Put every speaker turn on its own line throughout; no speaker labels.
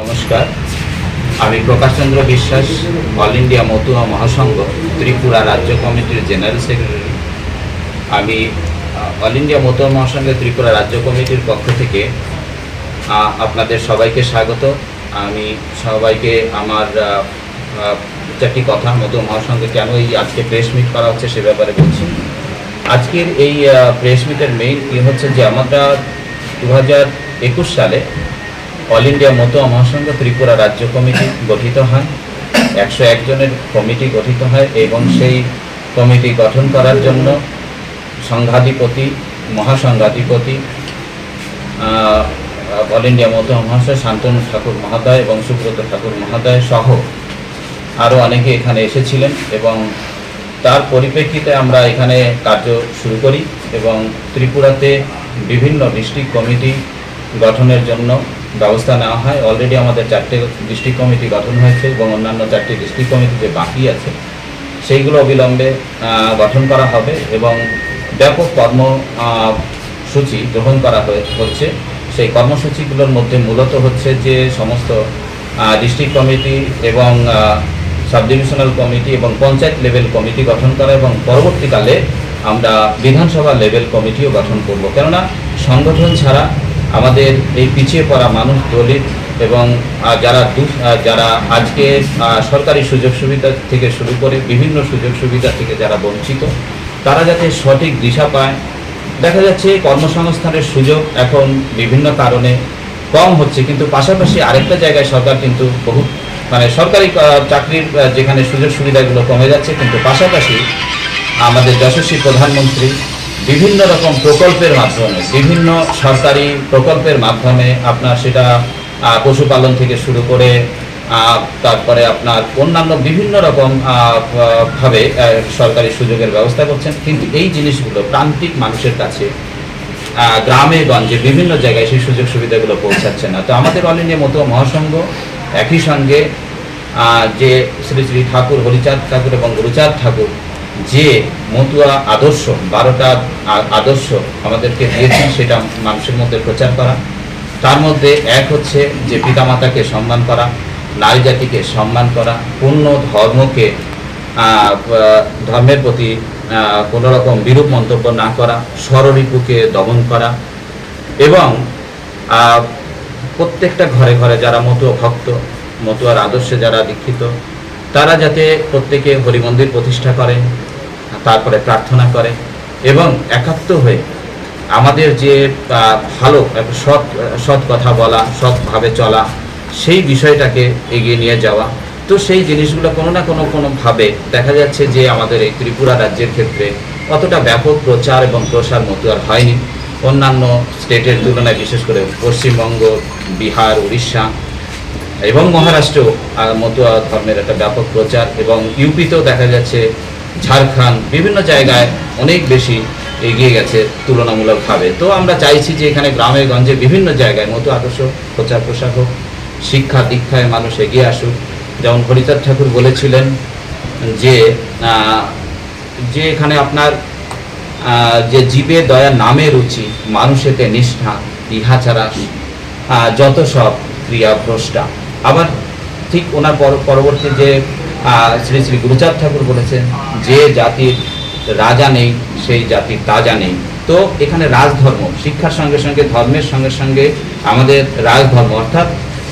নমস্কার। আমি Prakashchandra Biswas, all India Matua Mahasangha, Tripura রাজ্য কমিটির জেনারেল সেক্রেটারি। আমি অল ইন্ডিয়া মতুয়া মহাসংঘের ত্রিপুরা রাজ্য কমিটির পক্ষ থেকে আপনাদের সবাইকে স্বাগত। আমি সবাইকে আমার চারটি কথা মতুয়া মহাসংঘে কেন এই আজকে প্রেস মিট করা হচ্ছে সে ব্যাপারে বলছি। আজকের এই প্রেস মিটের মেইন কি হচ্ছে যে আমরা দু হাজার একুশ সালে অল ইন্ডিয়া মতুয়া মহাসংঘ ত্রিপুরা রাজ্য কমিটি গঠিত হয়। একশো একজনের কমিটি গঠিত হয় এবং সেই কমিটি গঠন করার জন্য সংঘাধিপতি মহাসংঘাধিপতি অল ইন্ডিয়া মতুয়া মহাশয় শান্তনু ঠাকুর মহাদয় এবং সুব্রত ঠাকুর মহোদয় সহ আরও অনেকে এখানে এসেছিলেন এবং তার পরিপ্রেক্ষিতে আমরা এখানে কার্য শুরু করি এবং ত্রিপুরাতে বিভিন্ন ডিস্ট্রিক্ট কমিটি গঠনের জন্য ব্যবস্থা নেওয়া হয়। অলরেডি আমাদের চারটে ডিস্ট্রিক্ট কমিটি গঠন হয়েছে এবং অন্যান্য চারটি ডিস্ট্রিক্ট কমিটি যে বাকি আছে সেইগুলো অবিলম্বে গঠন করা হবে এবং ব্যাপক কর্ম আহ, সূচি গ্রহণ করা হচ্ছে। সেই কর্মসূচিগুলোর মধ্যে মূলত হচ্ছে যে সমস্ত ডিস্ট্রিক্ট কমিটি এবং সাব ডিভিশনাল কমিটি এবং পঞ্চায়েত লেভেল কমিটি গঠন করা এবং পরবর্তীকালে আমরা বিধানসভা লেভেল কমিটিও গঠন করব। কেননা সংগঠন ছাড়া আমাদের এই পিছিয়ে পড়া মানুষ, দলিত এবং যারা যারা আজকে সরকারি সুযোগ সুবিধা থেকে শুরু করে বিভিন্ন সুযোগ সুবিধা থেকে যারা বঞ্চিত, তারা যাতে সঠিক দিশা পায়। দেখা যাচ্ছে কর্মসংস্থানের সুযোগ এখন বিভিন্ন কারণে কম হচ্ছে, কিন্তু পাশাপাশি আরেকটা জায়গায় সরকার কিন্তু বহু মানে সরকারি চাকরির যেখানে সুযোগ সুবিধাগুলো কমে যাচ্ছে, কিন্তু পাশাপাশি আমাদের যশস্বী প্রধানমন্ত্রী বিভিন্ন রকম প্রকল্পের মাধ্যমে, বিভিন্ন সরকারি প্রকল্পের মাধ্যমে আপনার সেটা পশুপালন থেকে শুরু করে তারপরে আপনার অন্যান্য বিভিন্ন রকম ভাবে সরকারি সুযোগের ব্যবস্থা করছেন। কিন্তু এই জিনিসগুলো প্রান্তিক মানুষের কাছে গ্রামে, গঞ্জে, বিভিন্ন জায়গায় সেই সুযোগ সুবিধাগুলো পৌঁছাচ্ছে না। তো আমাদের অল ইন্ডিয়া মতো মহাসংঘ একই সঙ্গে যে শ্রী শ্রী ঠাকুর, হরিচাঁদ ঠাকুর এবং গুরুচাঁদ ঠাকুর যে মতুয়া আদর্শ, বারোটা আদর্শ আমাদেরকে দিয়েছেন, সেটা মানুষের মধ্যে প্রচার করা। তার মধ্যে এক হচ্ছে যে পিতামাতাকে সম্মান করা, নারী জাতিকে সম্মান করা, পূর্ণ ধর্মকে ধর্মের প্রতি কোনো রকম বিরূপ মন্তব্য না করা স্বররিপুকে দমন করা এবং প্রত্যেকটা ঘরে ঘরে যারা মতুয়া ভক্ত, মতুয়ার আদর্শে যারা দীক্ষিত তারা যাতে প্রত্যেকে হরিমন্দির প্রতিষ্ঠা করে, তারপরে প্রার্থনা করে এবং একাত্ম হয়ে আমাদের যে ভালো সৎ সৎ কথা বলা, সৎভাবে চলা সেই বিষয়টাকে এগিয়ে নিয়ে যাওয়া। তো সেই জিনিসগুলো কোনো না কোনো, কোনোভাবে দেখা যাচ্ছে যে আমাদের এই ত্রিপুরা রাজ্যের ক্ষেত্রে অতটা ব্যাপক প্রচার এবং প্রসার মতো আর হয়নি। অন্যান্য স্টেটের তুলনায় বিশেষ করে পশ্চিমবঙ্গ, বিহার, উড়িষ্যা এবং মহারাষ্ট্রেও আহ, মতুয়া ধর্মের একটা ব্যাপক প্রচার এবং ইউপিতেও দেখা যাচ্ছে ঝাড়খণ্ড বিভিন্ন জায়গায় অনেক বেশি এগিয়ে গেছে তুলনামূলকভাবে। তো আমরা চাইছি যে এখানে গ্রামে গঞ্জে বিভিন্ন জায়গায় মতো আদর্শ প্রচার প্রসার হোক শিক্ষা দীক্ষায় মানুষ এগিয়ে আসুক। যেমন হরিচাঁদ ঠাকুর বলেছিলেন যে যে এখানে আপনার যে জীবে দয়া নামে রুচি মানুষেতে নিষ্ঠা ইহা ছাড়া যত সব ক্রিয়া ভ্রষ্টা। আবার ঠিক ওনার পর- পরবর্তী যে শ্রী শ্রী গুরুচাঁদ ঠাকুর বলেছেন, যে জাতির রাজা নেই, সেই জাতির তাজা নেই। তো এখানে রাজধর্ম, শিক্ষার সঙ্গে সঙ্গে, ধর্মের সঙ্গে সঙ্গে আমাদের রাজধর্ম, অর্থাৎ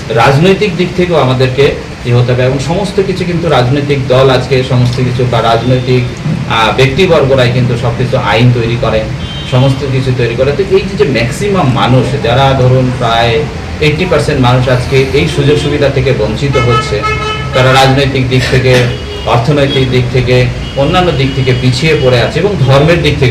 রাজনৈতিক দিক থেকেও আমাদেরকে ই হতে হবে। এবং সমস্ত কিছু কিন্তু রাজনৈতিক দল আজকে, সমস্ত কিছু বা রাজনৈতিক ব্যক্তিবর্গরাই কিন্তু সব কিছু আইন তৈরি করে সমস্ত কিছু তৈরি করে। তো এই যে ম্যাক্সিমাম মানুষ, যারা ধরুন প্রায় এইটটি পার্সেন্ট মানুষ আজকে এই সুযোগ সুবিধা থেকে বঞ্চিত হচ্ছে। তারা রাজনৈতিক দিক থেকে, অর্থনৈতিক দিক থেকে, অন্যান্য দিক থেকে পিছিয়ে পড়ে আছে এবং ধর্মের দিক থেকে